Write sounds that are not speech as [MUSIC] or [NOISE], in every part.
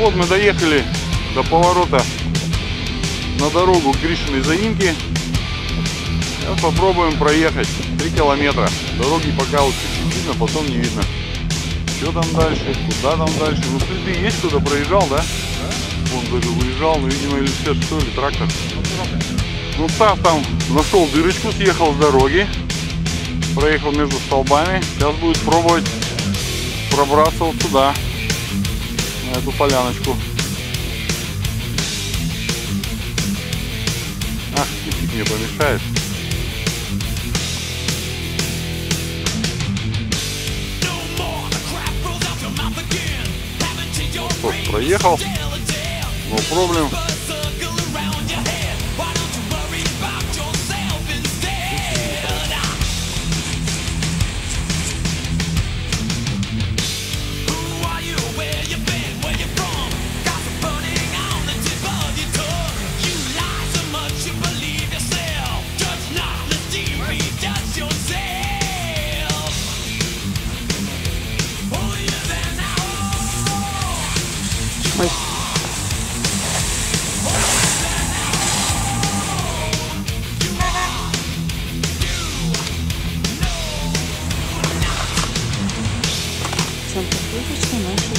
вот мы доехали до поворота на дорогу Гришиной заимке. Сейчас попробуем проехать 3 километра. Дороги пока вот чуть-чуть видно, потом не видно. Что там дальше, куда там дальше. Ну следы есть, кто-то проезжал, да? Вон даже выезжал, ну видимо или все что ли, трактор. Ну так там нашел дырочку, съехал с дороги. Проехал между столбами. Сейчас будет пробовать пробраться вот сюда. Эту поляночку. Ах, фиг мне помешает. Вот, проехал. No Like, Something. We're just gonna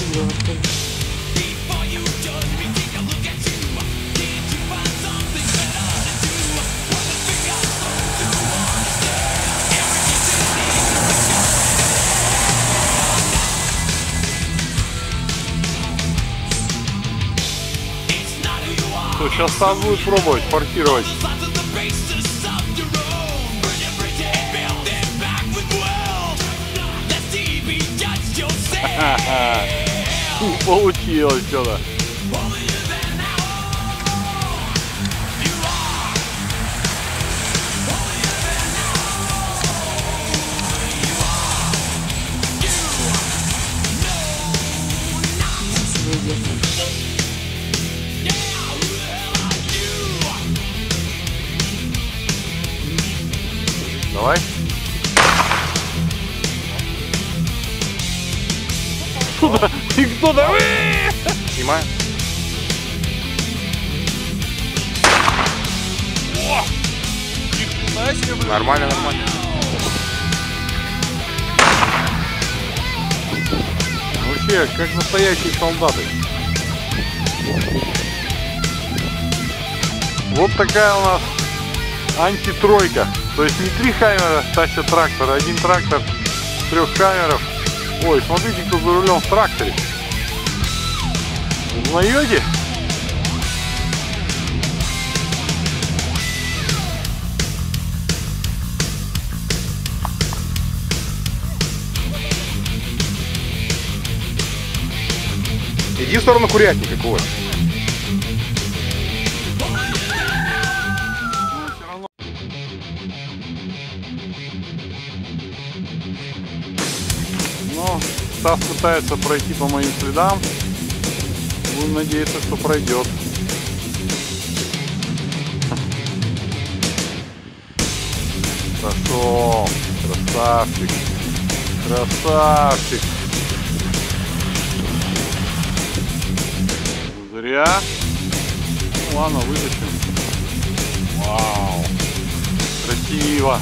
Что, сейчас сам будет пробовать паркировать. [LAUGHS] Получилось что-то. Давай. Куда? И кто там? Снимаю. Нормально, нормально. Вообще, как настоящие солдаты. Вот такая у нас антитройка. То есть не три камеры тащат трактор, а один трактор трех камеров. Ой, смотрите, кто за рулем в тракторе. Узнаете? Иди в сторону курятника, Коля. Но Стас пытается пройти по моим следам. Будем надеяться, что пройдет. Прошел. Красавчик. Красавчик. Зря. Ну ладно, вытащим. Вау. Красиво.